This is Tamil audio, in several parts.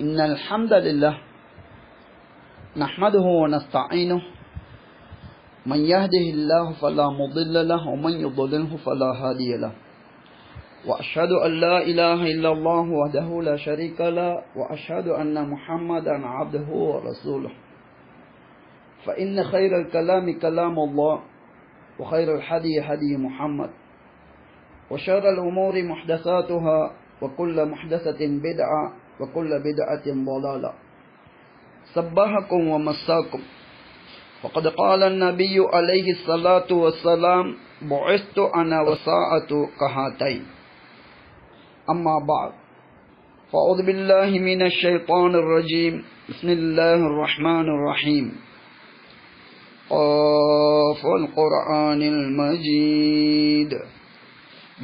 إن الحمد لله نحمده ونستعينه. من يهده الله فلا مضل له ومن يضلله فلا هادي له. وأشهد أن لا إله إلا الله وحده لا شريك له وأشهد أن محمدا عبده ورسوله. فإن خير الكلام كلام الله وخير الحدي حدي محمد. وشر الأمور محدثاتها وكل محدثة بدعة وكل بدعة ضلالة. صبحكم ومساكم. وقد قال النبي عليه الصلاة والسلام بعثت أنا وساعة كهاتين. أما بعد فأعوذ بالله من الشيطان الرجيم. بسم الله الرحمن الرحيم. قاف القرآن المجيد.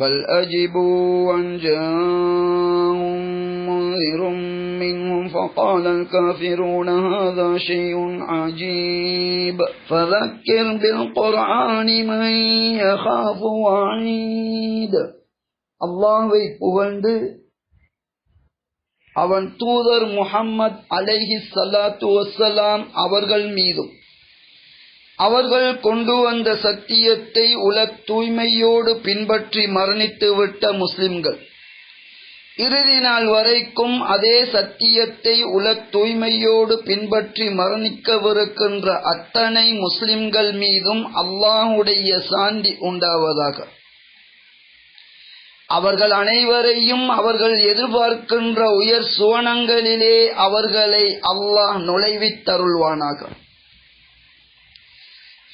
بل أجبوا أن جاءهم منذر منهم فقال الكافرون هذا شيء عجيب فذكر بالقرآن من يخاف وعيد அல்லாஹ்வை புகழ்ந்து அவன் தூதர் முஹம்மத் அலைஹி சலாத்து வசலாம் அவர்கள் மீதும் அவர்கள் கொண்டு வந்த சத்தியத்தை உல தூய்மையோடு பின்பற்றி மரணித்துவிட்ட முஸ்லிம்கள் இறுதி நாள் வரைக்கும் அதே சத்தியத்தை உல தூய்மையோடு பின்பற்றி மரணிக்கவிருக்கின்ற அத்தனை முஸ்லிம்கள் மீதும் அல்லாஹுடைய சாந்தி உண்டாவதாக. அவர்கள் அனைவரையும் அவர்கள் எதிர்பார்க்கின்ற உயர் சுவனங்களிலே அவர்களை அல்லாஹ் நுழைவித்தருள்வானாக.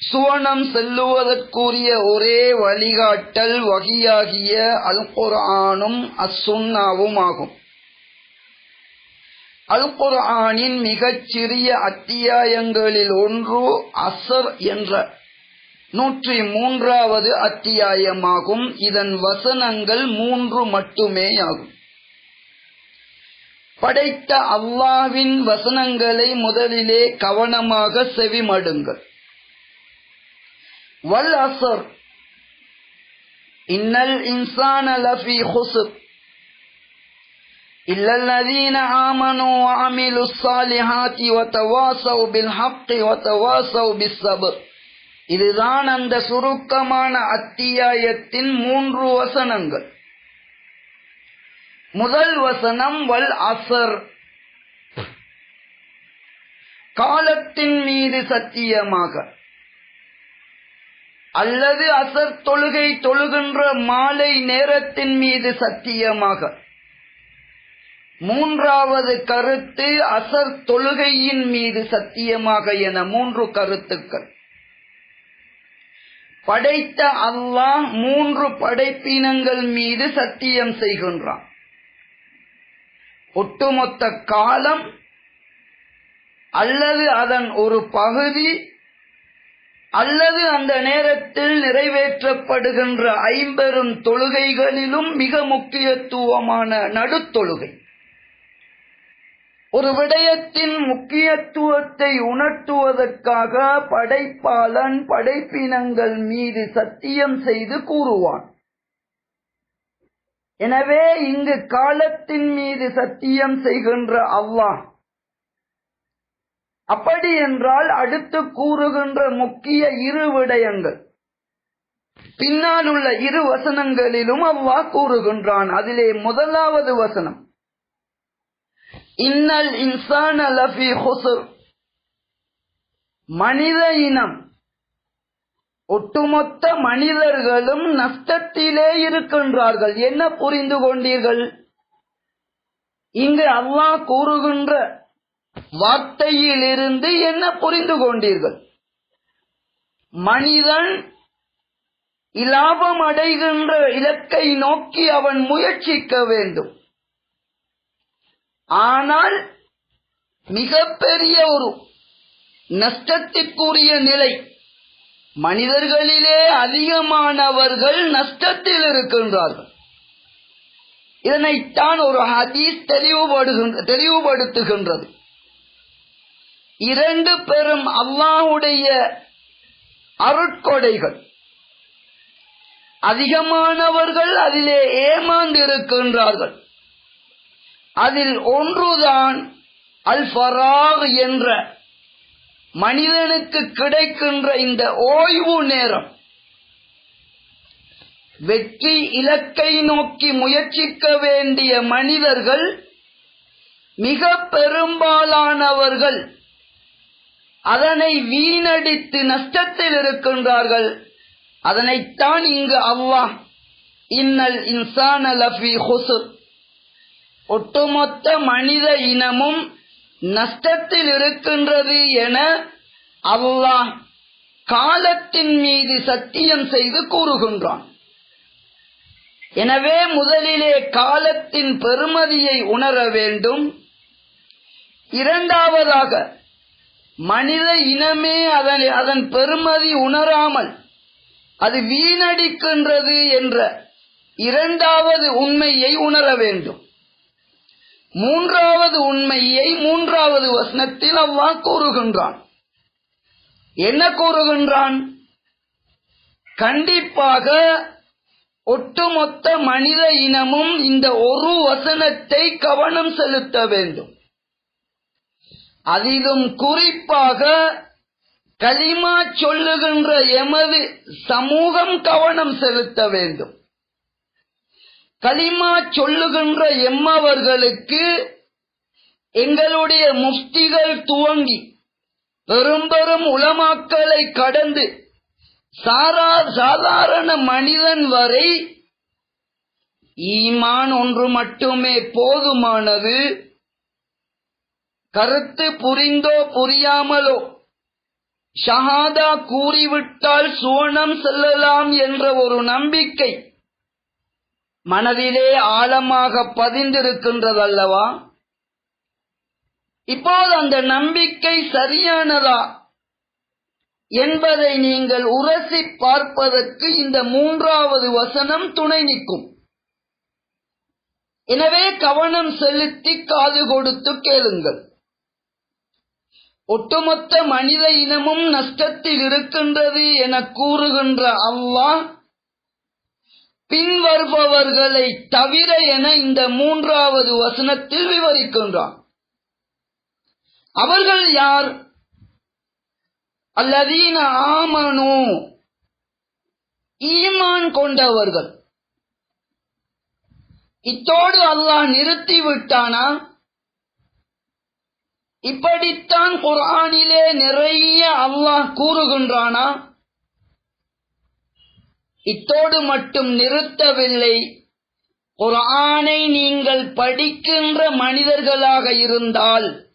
சுவனம் செல்லுவதற்குரிய ஒரே வழிகாட்டல் வகையாகிய அல் குர்ஆனும் அசுன்னாவும் ஆகும். அல் குர்ஆனின் மிகச்சிறிய அத்தியாயங்களில் ஒன்று அசர் என்ற நூற்றி மூன்றாவது அத்தியாயமாகும். இதன் வசனங்கள் மூன்று மட்டுமேயாகும் படைத்த அல்லாவின் வசனங்களை முதலிலே கவனமாக செவிமடுங்கள். வல் அசர் இன்னல் இன்சான லஃபி ஹுசுர் إلا الذين آمنوا وعملوا الصالحات وتواصوا بالحق وتواصوا بالصبر இதுதான் அந்த சுருக்கமான அத்தியாயத்தின் மூன்று வசனங்கள் முதல் வசனம் வல் அசர் காலத்தின் மீது சத்தியமாக அல்லது அசர் தொழுகை தொழுகின்ற மாலை நேரத்தின் மீது சத்தியமாக. மூன்றாவது கருத்து அசர் தொழுகையின் மீது சத்தியமாக என மூன்று கருத்துக்கள். படைத்த அல்லாஹ் மூன்று படைப்பினங்கள் மீது சத்தியம் செய்கின்றான். ஒட்டுமொத்த காலம் அல்லது அதன் ஒரு பகுதி அல்லது அந்த நேரத்தில் நிறைவேற்றப்படுகின்ற ஐம்பெரும் தொழுகைகளிலும் மிக முக்கியத்துவமான நடுத்தொழுகை. ஒரு விடயத்தின் முக்கியத்துவத்தை உணர்த்துவதற்காக படைப்பாளன் படைப்பினங்கள் மீது சத்தியம் செய்து கூறுவான். எனவே இங்கு காலத்தின் மீது சத்தியம் செய்கின்ற அல்லாஹ் அப்படி என்றால் அடுத்து கூறுகின்ற முக்கிய இரு விடயங்கள். பின்னால் உள்ள இரு வசனங்களிலும் அவ்வா கூறுகின்றான். அதிலே முதலாவது வசனம். இன்னல் இன்சான லஃபி ஹுசுர். மனித இனம். ஒட்டுமொத்த மனிதர்களும் நஷ்டத்திலே இருக்கின்றார்கள். என்ன புரிந்து கொண்டீர்கள்? இங்கு அல்லாஹ் கூறுகின்ற வார்த்தையிலிருந்து என்ன புரிந்து கொண்டீர்கள்? மனிதன் இலாபம் அடைகின்ற இலக்கை நோக்கி அவன் முயற்சிக்க வேண்டும். ஆனால் மிகப்பெரிய ஒரு நஷ்டத்திற்குரிய நிலை மனிதர்களிலே அதிகமானவர்கள் நஷ்டத்தில் இருக்கின்றார்கள். இதனைத்தான் ஒரு ஹதீஸ் தெளிவுபடுகின்ற தெளிவுபடுத்துகின்றது. இரண்டு பெரும் அல்லாஹுடைய அருட்கொடைகள். அதிகமானவர்கள் அதிலே ஏமாந்து இருக்கின்றார்கள் அதில் ஒன்றுதான் அல் ஃபராக் என்ற மனிதனுக்கு கிடைக்கின்ற இந்த ஓய்வு நேரம். வெற்றி இலக்கை நோக்கி முயற்சிக்க வேண்டிய மனிதர்கள் மிக பெரும்பாலானவர்கள் அதனை வீணடித்து நஷ்டத்தில் இருக்கின்றார்கள். அதனைத்தான் இங்கு அல்லாஹ் இன்னல் இன்சான லஃபி ஹுசுர். ஒட்டுமொத்த மனித இனமும் நஷ்டத்தில் இருக்கின்றது என அல்லாஹ் காலத்தின் மீது சத்தியம் செய்து கூறுகின்றான். எனவே முதலிலே காலத்தின் பெருமதியை உணர வேண்டும். இரண்டாவதாக மனித இனமே அதன் அதன் பெருமதி உணராமல் அது வீணடிக்கின்றது என்ற இரண்டாவது உண்மையை உணர வேண்டும். மூன்றாவது உண்மையை மூன்றாவது வசனத்தில் அல்லாஹ் கூறுகின்றான். என்ன கூறுகின்றான்? கண்டிப்பாக ஒட்டுமொத்த மனித இனமும் இந்த ஒரு வசனத்தை கவனம் செலுத்த வேண்டும். அதிலும் குறிப்பாக களிமா சொல்லுகின்ற எமது சமூகம் கவனம் செலுத்த வேண்டும். களிமா சொல்லுகின்ற எம்மவர்களுக்கு எங்களுடைய முஃப்திகள் துவங்கி பெரும் பெரும் உலமாக்களை கடந்து சாரா சாதாரண மனிதன் வரை ஈமான் ஒன்று மட்டுமே போதுமானது. கருத்து புரிந்தோ புரியாமலோ ஷஹாதா கூறிவிட்டால் சுவனம் செல்லலாம் என்ற ஒரு நம்பிக்கை மனதிலே ஆழமாக பதிந்திருக்கின்றதல்லவா? இப்போது அந்த நம்பிக்கை சரியானதா என்பதை நீங்கள் உரசி பார்ப்பதற்கு இந்த மூன்றாவது வசனம் துணை நிற்கும். எனவே கவனம் செலுத்தி காது கொடுத்து கேளுங்கள். ஒட்டுமொத்த மனித இனமும் நஷ்டத்தில் இருக்கின்றது என கூறுகின்ற அல்லாஹ் பின்வருபவர்களை தவிர என இந்த மூன்றாவது வசனத்தில் விவரிக்கின்றான். அவர்கள் யார்? அல்லதீன ஆமனு ஈமான் கொண்டவர்கள். இத்தோடு அல்லாஹ் நிறுத்தி விட்டானா இப்படித்தான் குரானிலே நிறைய அல்லாஹ் கூறுகின்றானா? இத்தோடு மட்டும் நிறுத்தவில்லை. குரானை நீங்கள் படிக்கின்ற மனிதர்களாக இருந்தால்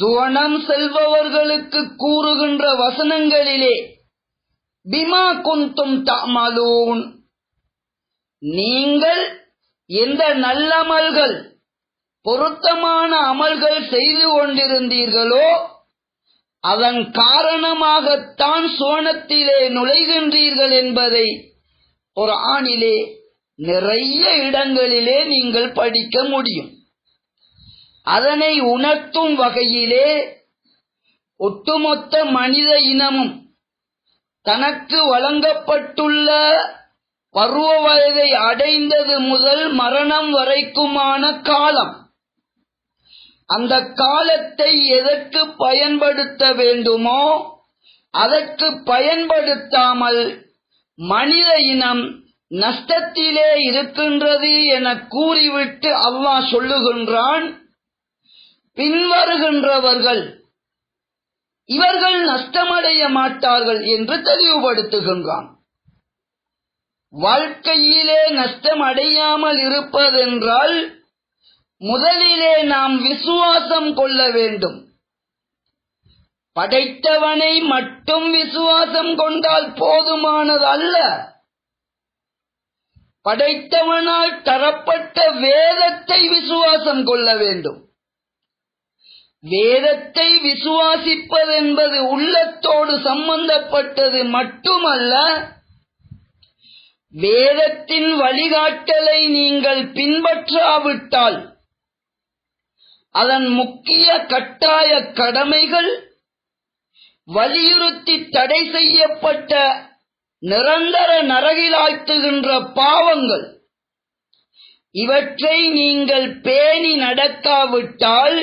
சுவனம் செல்பவர்களுக்கு கூறுகின்ற வசனங்களிலே பிமா குந்தும் தாமலூன் நீங்கள் எந்த நல்லமல்கள் பொருத்தமான அமல்கள் செய்து கொண்டிருந்தீர்களோ அதன் காரணமாகத்தான் சோனத்திலே நுழைகின்றீர்கள் என்பதை ஒரு ஆணிலே நிறைய இடங்களிலே நீங்கள் படிக்க முடியும். அதனை உணர்த்தும் வகையிலே ஒட்டுமொத்த மனித இனமும் தனக்கு வழங்கப்பட்டுள்ள பருவ வயதை அடைந்தது முதல் மரணம் வரைக்குமான காலம் அந்த காலத்தை எதற்கு பயன்படுத்த வேண்டுமோ அதற்கு பயன்படுத்தாமல் மனித இனம் நஷ்டத்திலே இருக்கின்றது என கூறிவிட்டு அல்லாஹ் சொல்லுகின்றான் பின்வருகின்றவர்கள் இவர்கள் நஷ்டமடைய மாட்டார்கள் என்று தெளிவுபடுத்துகின்றான். வாழ்க்கையிலே நஷ்டம் அடையாமல் இருப்பதென்றால் முதலிலே நாம் விசுவாசம் கொள்ள வேண்டும். படைத்தவனை மட்டும் விசுவாசம் கொண்டால் போதுமானது அல்ல படைத்தவனால் தரப்பட்ட வேதத்தை விசுவாசம் கொள்ள வேண்டும். வேதத்தை விசுவாசிப்பதென்பது உள்ளத்தோடு சம்பந்தப்பட்டது மட்டுமல்ல வேதத்தின் வழிகாட்டலை நீங்கள் பின்பற்றாவிட்டால் அதன் முக்கிய கட்டாய கடமைகள் வலியுறுத்தி தடை செய்யப்பட்ட நிரந்தர நரகிலாழ்த்துகின்ற பாவங்கள். இவற்றை நீங்கள் பேணி நடக்காவிட்டால்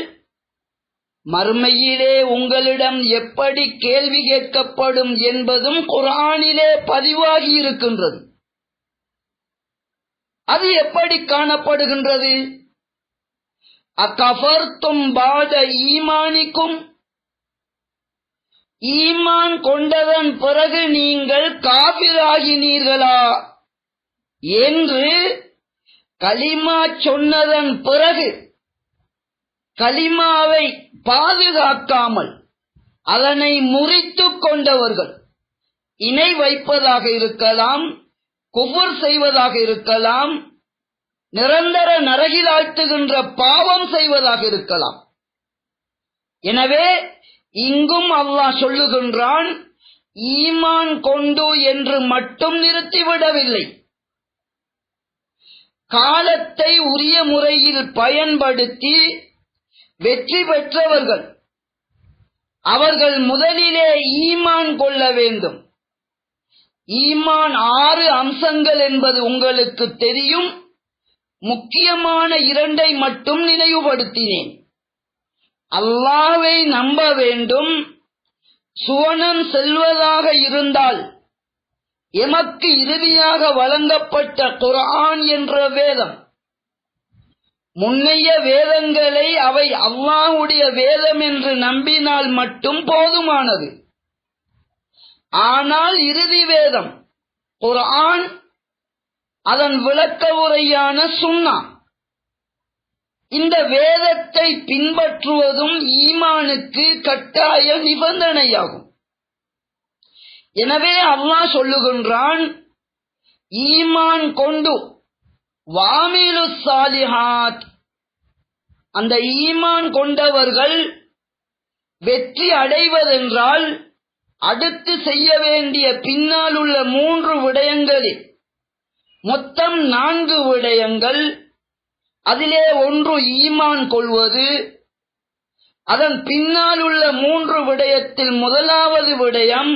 மறுமையிலே உங்களிடம் எப்படி கேள்வி கேட்கப்படும் என்பதும் குரானிலே பதிவாகி இருக்கின்றது. அது எப்படி காணப்படுகின்றது? அக்கஃபர்த்தும் பாத ஈமானிக்கும். ஈமான் கொண்டதன் பிறகு நீங்கள் காபிராகினீர்களா? என்று கலிமா சொன்னதன் பிறகு கலிமாவை பாதுகாக்காமல் அதனை முறித்து கொண்டவர்கள் இணை வைப்பதாக இருக்கலாம் குபுர் செய்வதாக இருக்கலாம் நிரந்தர நரகில் ஆழ்த்துகின்ற பாவம் செய்வதாக இருக்கலாம். எனவே இங்கும் அல்லாஹ் சொல்லுகின்றான் ஈமான் கொண்டு என்று மட்டும் நிறுத்திவிடவில்லை. காலத்தை உரிய முறையில் பயன்படுத்தி வெற்றி பெற்றவர்கள் அவர்கள் முதலிலே ஈமான் கொள்ள வேண்டும். ஈமான் ஆறு அம்சங்கள் என்பது உங்களுக்கு தெரியும். முக்கியமான இரண்டை மட்டும் நினைவுபடுத்தினேன். அல்லாவை நம்ப வேண்டும் சுவனம் செல்வதாக இருந்தால் எமக்கு இறுதியாக வழங்கப்பட்ட குரான் என்ற வேதம். முன்னைய வேதங்களை அவை அல்லாஹுடைய வேதம் என்று நம்பினால் மட்டும் போதுமானது. ஆனால் இறுதி வேதம் குரான் அதன் விளக்க உரையான சுன்னா இந்த வேதத்தை பின்பற்றுவதும் ஈமானுக்கு கட்டாய நிபந்தனையாகும். எனவே அல்லாஹ் சொல்லுகின்றான் ஈமான் கொண்டு வாமிலு சாலிஹாத். அந்த ஈமான் கொண்டவர்கள் வெற்றி அடைவதென்றால் அடுத்து செய்ய வேண்டிய பின்னால் உள்ள மூன்று விடயங்களில் மொத்தம் நான்கு விடயங்கள். அதிலே ஒன்று ஈமான் கொள்வது. அதன் பின்னால் உள்ள மூன்று விடயத்தில் முதலாவது விடயம்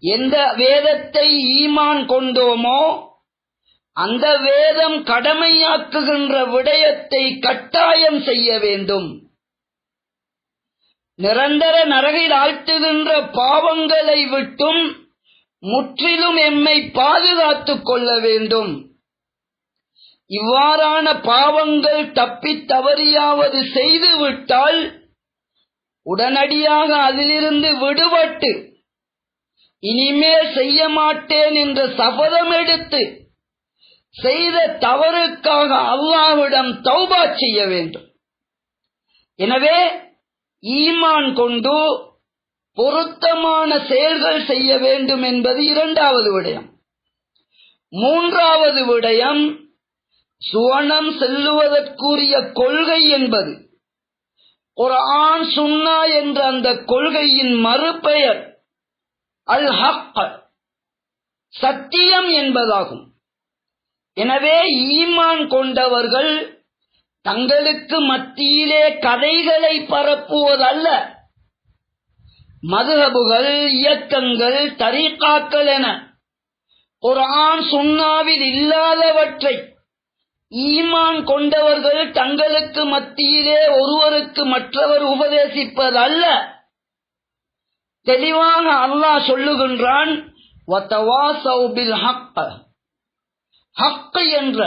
எந்த வேதத்தை ஈமான் கொண்டோமோ அந்த வேதம் கடமையாக்குகின்ற விடயத்தை கட்டாயம் செய்ய வேண்டும். நிரந்தர நரகில் ஆழ்த்துகின்ற பாவங்களை விட்டும் முற்றிலும் எம்மை பாதுகாத்துக் கொள்ள வேண்டும். இவ்வாறான பாவங்கள் தப்பித் தவறியாவது செய்துவிட்டால் உடனடியாக அதிலிருந்து விடுபட்டு இனிமேல் செய்ய மாட்டேன் என்ற சபதம் எடுத்து செய்த தவறுக்காக அல்லாவிடம் தௌபா செய்ய வேண்டும். எனவே ஈமான் கொண்டு பொருத்தமான செயல்கள் செய்ய வேண்டும் என்பது இரண்டாவது விடயம். மூன்றாவது விடயம் சுவனம் செல்லுவதற்குரிய கொள்கை என்பது. ஒரு ஆண் சுன்னா என்ற அந்த கொள்கையின் மறுபெயர் அல் ஹக் சத்தியம் என்பதாகும். எனவே ஈமான் கொண்டவர்கள் தங்களுக்கு மத்தியிலே கதைகளை பரப்புவதல்ல. மதுஹபுகள் இயக்கங்கள் தரீக்காக்கள் என குரான் சுண்ணாவில் இல்லாதவற்றை ஈமான் கொண்டவர்கள் தங்களுக்கு மத்தியிலே ஒருவருக்கு மற்றவர் உபதேசிப்பதல்ல தெளிவாக அல்லாஹ் சொல்லுகின்றான் ஹக்க." ஹக்கு என்ற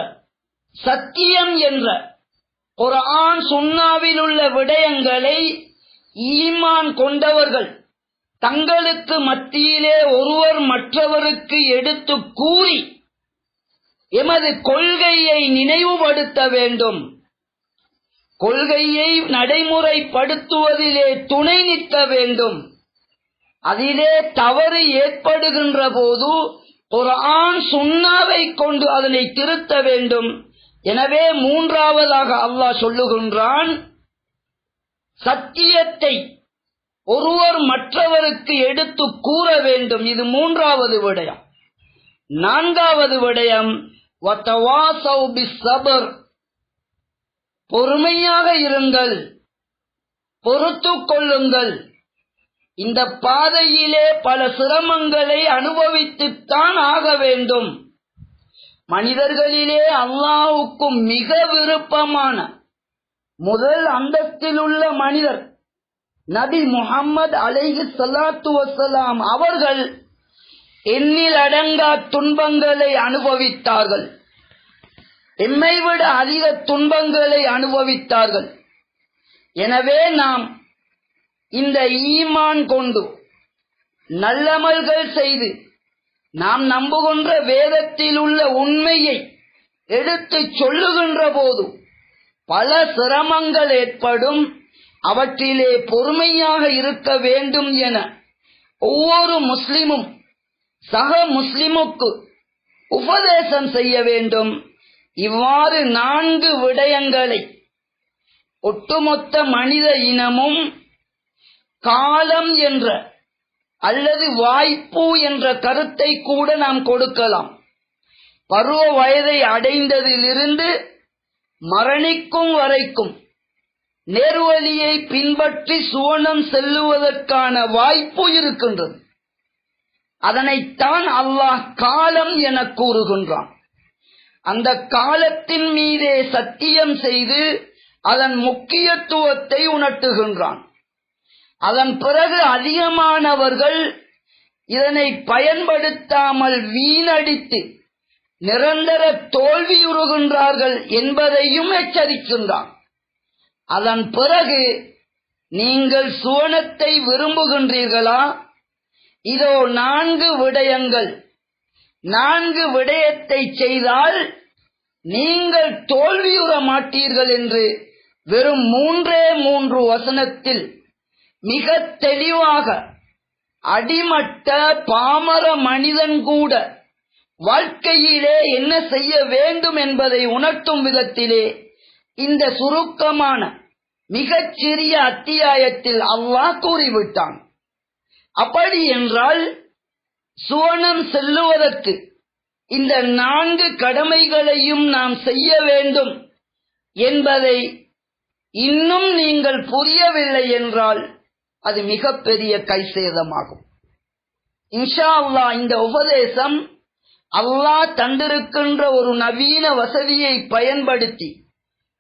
சத்தியம் என்ற குரான் சுண்ணாவில் உள்ள விடயங்களை ஈமான் கொண்டவர்கள் தங்களுக்கு மத்தியிலே ஒருவர் மற்றவருக்கு எடுத்து கூறி எமது கொள்கையை நினைவுபடுத்த வேண்டும். கொள்கையை நடைமுறைப்படுத்துவதிலே துணை நிற்க வேண்டும். அதிலே தவறு ஏற்படுகின்ற போது ஆண் சுண்ணாவைக் கொண்டு அதனை திருத்த வேண்டும். எனவே மூன்றாவதாக அல்லாஹ் சொல்லுகின்றான் சத்தியத்தை ஒருவர் மற்றவருக்கு எடுத்து கூற வேண்டும். இது மூன்றாவது விடயம். நான்காவது விடயம் பொறுமையாக இருங்கள். பொறுத்து கொள்ளுங்கள். இந்த பாதையிலே பல சிரமங்களை அனுபவித்துத்தான் ஆக வேண்டும். மனிதர்களிலே அல்லாவுக்கும் மிக விருப்பமான முதல் அந்தஸ்தில் உள்ள மனிதர் நபி முகம்மது அலைஹி சலாத்து வசலாம் அவர்கள் எண்ணில் அடங்கா துன்பங்களை அனுபவித்தார்கள். எம்மை விட அதிக துன்பங்களை அனுபவித்தார்கள். எனவே நாம் இந்த ஈமான் கொண்டு நல்லமல்கள் செய்து நாம் நம்புகின்ற வேதத்தில் உள்ள உண்மையை எடுத்துச் சொல்லுகின்ற போது பல சிரமங்கள் ஏற்படும். அவற்றிலே பொறுமையாக இருக்க வேண்டும் என ஒவ்வொரு முஸ்லிமும் சக முஸ்லிமுக்கு உபதேசம் செய்ய வேண்டும். இவ்வாறு நான்கு விடயங்களை ஒட்டுமொத்த மனித இனமும் காலம் என்ற அல்லது வாய்ப்பு என்ற கருத்தை கூட நாம் கொடுக்கலாம். பருவ வயதை அடைந்ததிலிருந்து மரணிக்கும் வரைக்கும் நேர்வழியை பின்பற்றி சுவனம் செல்லுவதற்கான வாய்ப்பு இருக்கின்றது. அதனைத்தான் அல்லாஹ் காலம் என கூறுகின்றான். அந்த காலத்தின் மீதே சத்தியம் செய்து அதன் முக்கியத்துவத்தை உணர்த்துகின்றான். அதன் பிறகு அதிகமானவர்கள் இதனை பயன்படுத்தாமல் வீணடித்து நிரந்தர தோல்வியுறுகின்றார்கள் என்பதையும் எச்சரிக்கின்றான். அதன் பிறகு நீங்கள் சுவனத்தை விரும்புகின்றீர்களா? இதோ நான்கு விடயங்கள். நான்கு விடயத்தை செய்தால் நீங்கள் தோல்வியுற மாட்டீர்கள் என்று வெறும் மூன்றே மூன்று வசனத்தில் மிக தெளிவாக அடிமட்ட பாமர மனிதன் கூட வாழ்க்கையிலே என்ன செய்ய வேண்டும் என்பதை உணர்த்தும் விதத்திலே இந்த சுருக்கமான மிகச் சிறிய அத்தியாயத்தில் அல்லாஹ் கூறிவிட்டான். அப்படி என்றால் சுவனம் செல்லுவதற்கு இந்த நான்கு கடமைகளையும் நாம் செய்ய வேண்டும் என்பதை இன்னும் நீங்கள் புரியவில்லை என்றால் அது மிகப்பெரிய கைசேதமாகும். இன்ஷா அல்லா இந்த உபதேசம் அல்லாஹ் தந்திருக்கின்ற ஒரு நவீன வசதியை பயன்படுத்தி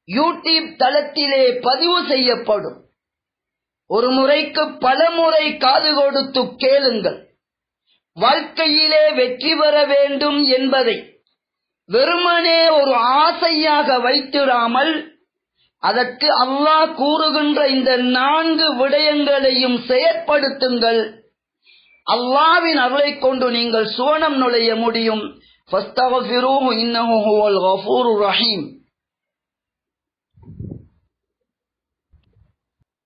யூடியூப் தளத்திலே பதிவு செய்யப்படும். ஒரு முறைக்கு பல முறை காது கொடுத்து கேளுங்கள். வாழ்க்கையிலே வெற்றி பெற வேண்டும் என்பதை வெறுமனே ஒரு ஆசையாக வைத்திடாமல் அதற்கு அல்லாஹ் கூறுகின்ற இந்த நான்கு விடயங்களையும் செயற்படுத்துங்கள். அல்லாவின் அருளை கொண்டு நீங்கள் சுவனம் நுழைய முடியும். ரஹீம்.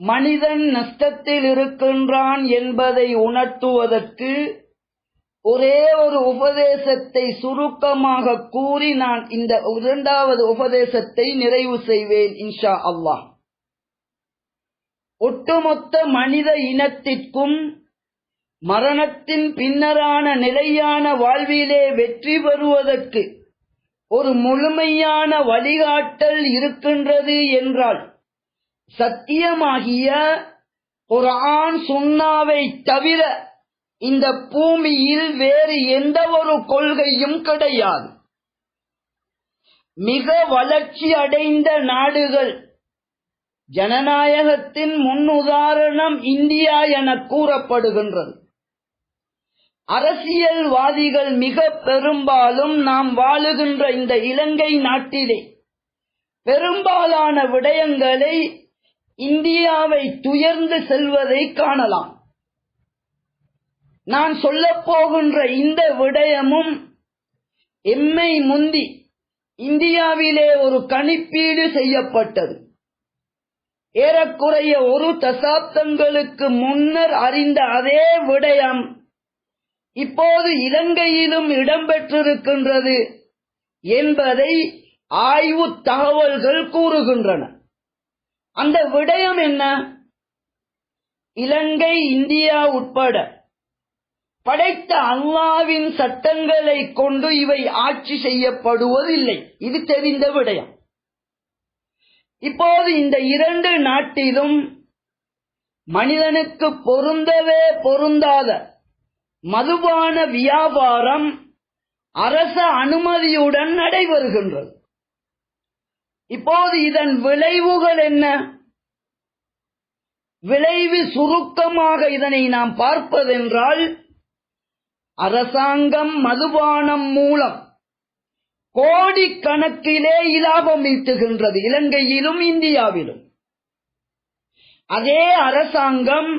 மனிதன் நஷ்டத்தில் இருக்கின்றான் என்பதை உணர்த்துவதற்கு ஒரே ஒரு உபதேசத்தை சுருக்கமாக கூறி நான் இந்த இரண்டாவது உபதேசத்தை நிறைவு செய்வேன் இன்ஷா அல்லாஹ். ஒட்டுமொத்த மனித இனத்திற்கும் மரணத்தின் பின்னரான நிலையான வாழ்விலே வெற்றி பெறுவதற்கு ஒரு முழுமையான வழிகாட்டல் இருக்கின்றது என்றால் சத்தியமாகிய ஒரு ஆண் சுண்ணாவை தவிர இந்த பூமியில் வேறு எந்த ஒரு கொள்கையும் கிடையாது. மிக வளர்ச்சி அடைந்த நாடுகள். ஜனநாயகத்தின் முன்னுதாரணம் இந்தியா என கூறப்படுகின்றது. அரசியல்வாதிகள் மிக பெரும்பாலும் நாம் வாழுகின்ற இந்த இலங்கை நாட்டிலே பெரும்பாலான விடயங்களை இந்தியாவை துயர்ந்து செல்வதை காணலாம். நான் சொல்லப் போகின்ற இந்த விடயமும் எம்மை முந்தி இந்தியாவிலே ஒரு கணிப்பீடு செய்யப்பட்டது. ஏறக்குறைய ஒரு தசாப்தங்களுக்கு முன்னர் அறிந்த அதே விடயம் இப்போது இலங்கையிலும் இடம்பெற்றிருக்கின்றது என்பதை ஆய்வு தகவல்கள் கூறுகின்றன. அந்த விடயம் என்ன? இலங்கை இந்தியா உட்பட படைத்த அல்லாவின் சட்டங்களை கொண்டு இவை ஆட்சி செய்யப்படுவதில்லை. இது தெரிந்த விடயம். இப்போது இந்த இரண்டு நாட்டிலும் மனிதனுக்கு பொருந்தவே பொருந்தாத மதுபான வியாபாரம் அரச அனுமதியுடன் நடைபெறுகின்றது. இப்போது இதன் விளைவுகள் என்ன? விளைவு சுருக்கமாக இதனை நாம் பார்ப்பதென்றால் அரசாங்கம் மதுபானம் மூலம் கோடிக்கணக்கிலே இலாபம் ஈட்டுகின்றது இலங்கையிலும் இந்தியாவிலும். அதே அரசாங்கம்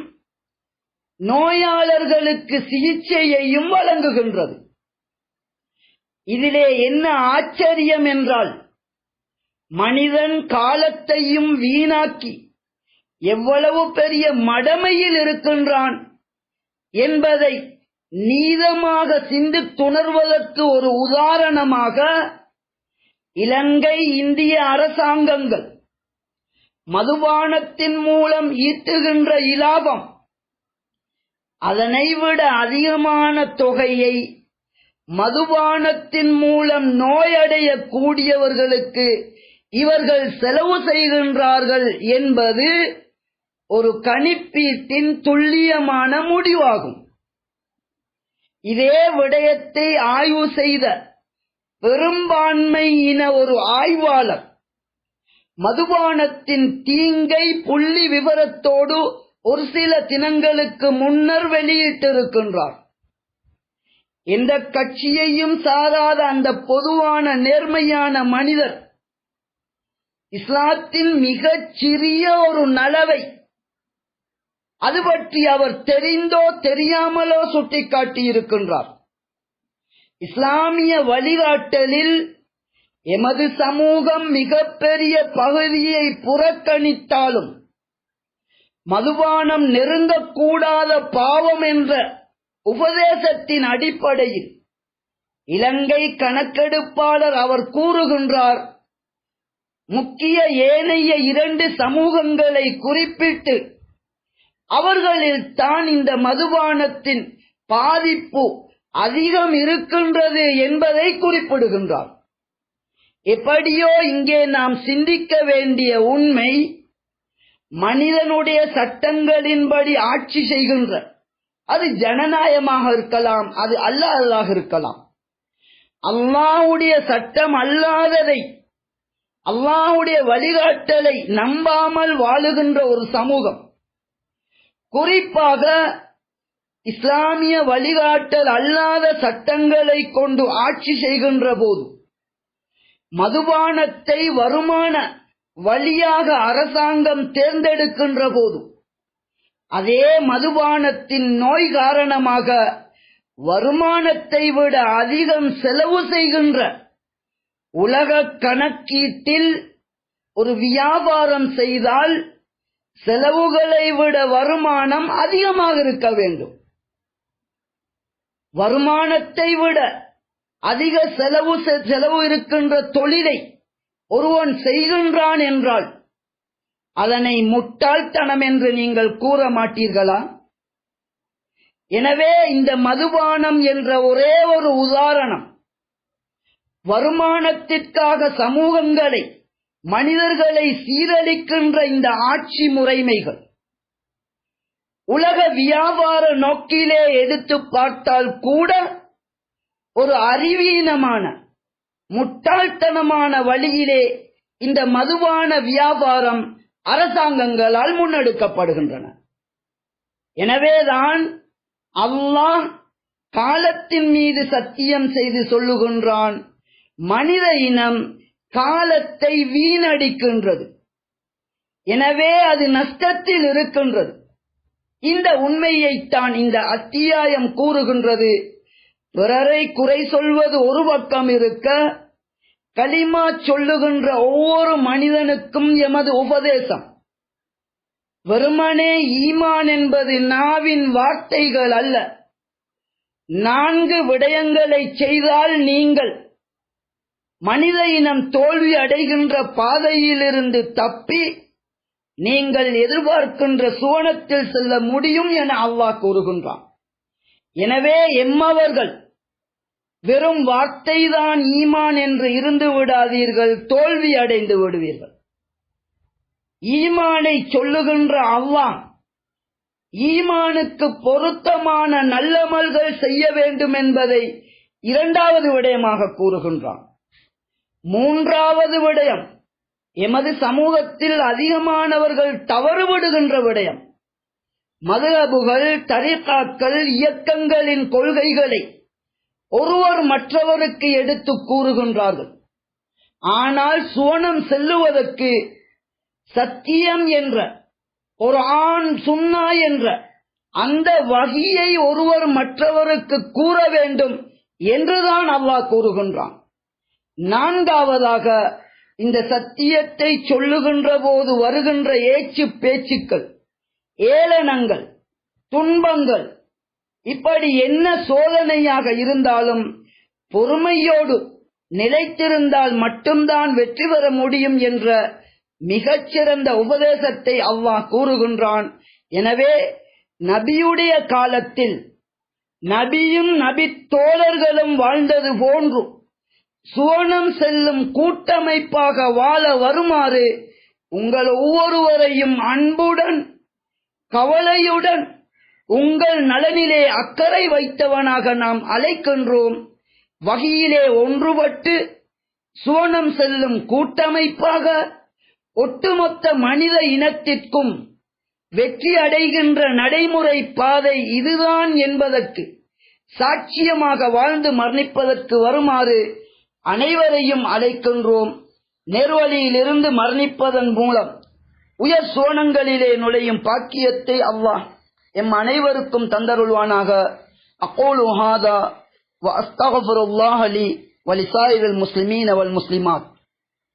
நோயாளர்களுக்கு சிகிச்சையையும் வழங்குகின்றது. இதிலே என்ன ஆச்சரியம் என்றால் மனிதன் காலத்தையும் வீணாக்கி எவ்வளவு பெரிய மடமையில் இருக்கின்றான் என்பதை நீதமாக சிந்தித்துணர்வதற்கு ஒரு உதாரணமாக இலங்கை இந்திய அரசாங்கங்கள் மதுபானத்தின் மூலம் ஈட்டுகின்ற இலாபம் அதனை விட அதிகமான தொகையை மதுபானத்தின் மூலம் நோயடையக்கூடியவர்களுக்கு இவர்கள் செலவு செய்கின்றார்கள் என்பது ஒரு கணிப்பீட்டின் துல்லியமான முடிவாகும். இதே விடயத்தை ஆய்வு செய்த பெரும்பான்மையின ஒரு ஆய்வாளர் மதுபானத்தின் தீங்கை புள்ளி விவரத்தோடு ஒரு சில தினங்களுக்கு முன்னர் வெளியிட்டிருக்கின்றார். எந்த கட்சியையும் சாராத அந்த பொதுவான நேர்மையான மனிதர் இஸ்லாத்தின் மிகச் சிறிய ஒரு நலவை. அது பற்றி அவர் தெரிந்தோ தெரியாமலோ சுட்டிக்காட்டி இருக்கின்றார். இஸ்லாமிய வழிகாட்டலில் எமது சமூகம் மிகப்பெரிய பகுதியை புறக்கணித்தாலும் மதுபானம் நெருங்கக்கூடாத பாவம் என்ற உபதேசத்தின் அடிப்படையில் இலங்கை கணக்கெடுப்பாளர் அவர் கூறுகின்றார் முக்கிய ஏனைய இரண்டு சமூகங்களை குறிப்பிட்டு அவர்களில் தான் இந்த மதுபானத்தின் பாதிப்பு அதிகம் இருக்கின்றது என்பதை குறிப்பிடுகின்றார். எப்படியோ இங்கே நாம் சிந்திக்க வேண்டிய உண்மை மனிதனுடைய சட்டங்களின்படி ஆட்சி செய்கின்ற அது ஜனநாயகமாக இருக்கலாம் அது அல்லாததாக இருக்கலாம். அல்லாவுடைய சட்டம் அல்லாததை அல்லாஹுடைய வழிகாட்டலை நம்பாமல் வாழுகின்ற ஒரு சமூகம். குறிப்பாக இஸ்லாமிய வழிகாட்டல் அல்லாத சட்டங்களை கொண்டு ஆட்சி செய்கின்ற போது மதுபானத்தை வருமான வழியாக அரசாங்கம் தேர்ந்தெடுக்கின்ற போது அதே மதுபானத்தின் நோய் காரணமாக வருமானத்தை விட அதிகம் செலவு செய்கின்ற உலக கணக்கீட்டில் ஒரு வியாபாரம் செய்தால் செலவுகளை விட வருமானம் அதிகமாக இருக்க வேண்டும். வருமானத்தை விட அதிக செலவு செலவு இருக்கின்ற தொழிலை ஒருவன் செய்கின்றான் என்றால் அதனை முட்டாள்தனம் என்று நீங்கள் கூற மாட்டீர்களா? எனவே இந்த மதுபானம் என்ற ஒரே ஒரு உதாரணம் வருமானத்திற்காக சமூகங்களை மனிதர்களை சீரழிக்கின்ற இந்த ஆட்சி முறைமைகள் உலக வியாபார நோக்கிலே எடுத்து பார்த்தால் கூட ஒரு அறிவீனமான முட்டாள்தனமான வழியிலே இந்த மதுபான வியாபாரம் அரசாங்கங்களால் முன்னெடுக்கப்படுகின்றன. எனவேதான் அல்லாஹ் காலத்தின் மீது சத்தியம் செய்து சொல்லுகின்றான் மனித இனம் காலத்தை வீணடிக்கின்றது. எனவே அது நஷ்டத்தில் இருக்கின்றது. இந்த உண்மையைத்தான் இந்த அத்தியாயம் கூறுகின்றது. பிறரை குறை சொல்வது ஒரு பக்கம் இருக்க களிமா சொல்லுகின்ற ஒவ்வொரு மனிதனுக்கும் எமது உபதேசம். வெறுமனே ஈமான் என்பது நாவின் வார்த்தைகள் அல்ல. நான்கு விடயங்களை செய்தால் நீங்கள் மனித இனம் தோல்வி அடைகின்ற பாதையிலிருந்து தப்பி நீங்கள் எதிர்பார்க்கின்ற சுவனத்தில் செல்ல முடியும் என அல்லாஹ் கூறுகின்றான். எனவே எம்மவர்கள் வெறும் வார்த்தைதான் ஈமான் என்று இருந்து விடாதீர்கள் தோல்வி அடைந்து விடுவீர்கள். ஈமானை சொல்லுகின்ற அல்லாஹ் ஈமானுக்கு பொருத்தமான நல்லமல்கள் செய்ய வேண்டும் என்பதை இரண்டாவது விடயமாக கூறுகின்றான். மூன்றாவது விடயம். எமது சமூகத்தில் அதிகமானவர்கள் தவறுபடுகின்ற விடயம். மதுரபுகள் தரிகாக்கள் இயக்கங்களின் கொள்கைகளை ஒருவர் மற்றவருக்கு எடுத்து கூறுகின்றார்கள். ஆனால் சுவனம் செல்லுவதற்கு சத்தியம் என்ற ஒரு ஆண் சுண்ணா என்ற அந்த வகையை ஒருவர் மற்றவருக்கு கூற வேண்டும் என்றுதான் அல்லாஹ் கூறுகின்றான். நான்காவதாக இந்த சத்தியத்தை சொல்லுகின்ற போது வருகின்ற ஏச்சு பேச்சுக்கள் ஏளனங்கள் துன்பங்கள் இப்படி என்ன சோதனையாக இருந்தாலும் பொறுமையோடு நிலைத்திருந்தால் மட்டும்தான் வெற்றி பெற முடியும் என்ற மிகச்சிறந்த உபதேசத்தை அல்லாஹ் கூறுகின்றான். எனவே நபியுடைய காலத்தில் நபியும் நபி தோழர்களும் வாழ்ந்தது போன்று சுவனம் செல்லும் கூட்டமைப்பாக வாழ வருமாறு உங்கள் ஒவ்வொருவரையும் அன்புடன் கவலையுடன் உங்கள் நலனிலே அக்கறை வைத்தவனாக நாம் அழைக்கின்றோம். வகையிலே ஒன்றுபட்டு சுவனம் செல்லும் கூட்டமைப்பாக ஒட்டுமொத்த மனித இனத்திற்கும் வெற்றி அடைகின்ற நடைமுறை பாதை இதுதான் என்பதற்கு சாட்சியமாக வாழ்ந்து மரணிப்பதற்கு வருமாறு அனைவரையும் அழைக்கின்றோம் நேர்வழியிலிருந்து மரணிப்பதன் மூலம் உயர் சோனங்களிலே நுழையும் பாக்கியத்தை அல்லாஹ் எம் அனைவருக்கும் தந்தருள்வானாக அகோலு ஹாதா وأستغفر الله لي ولسائر المسلمين والمسلمات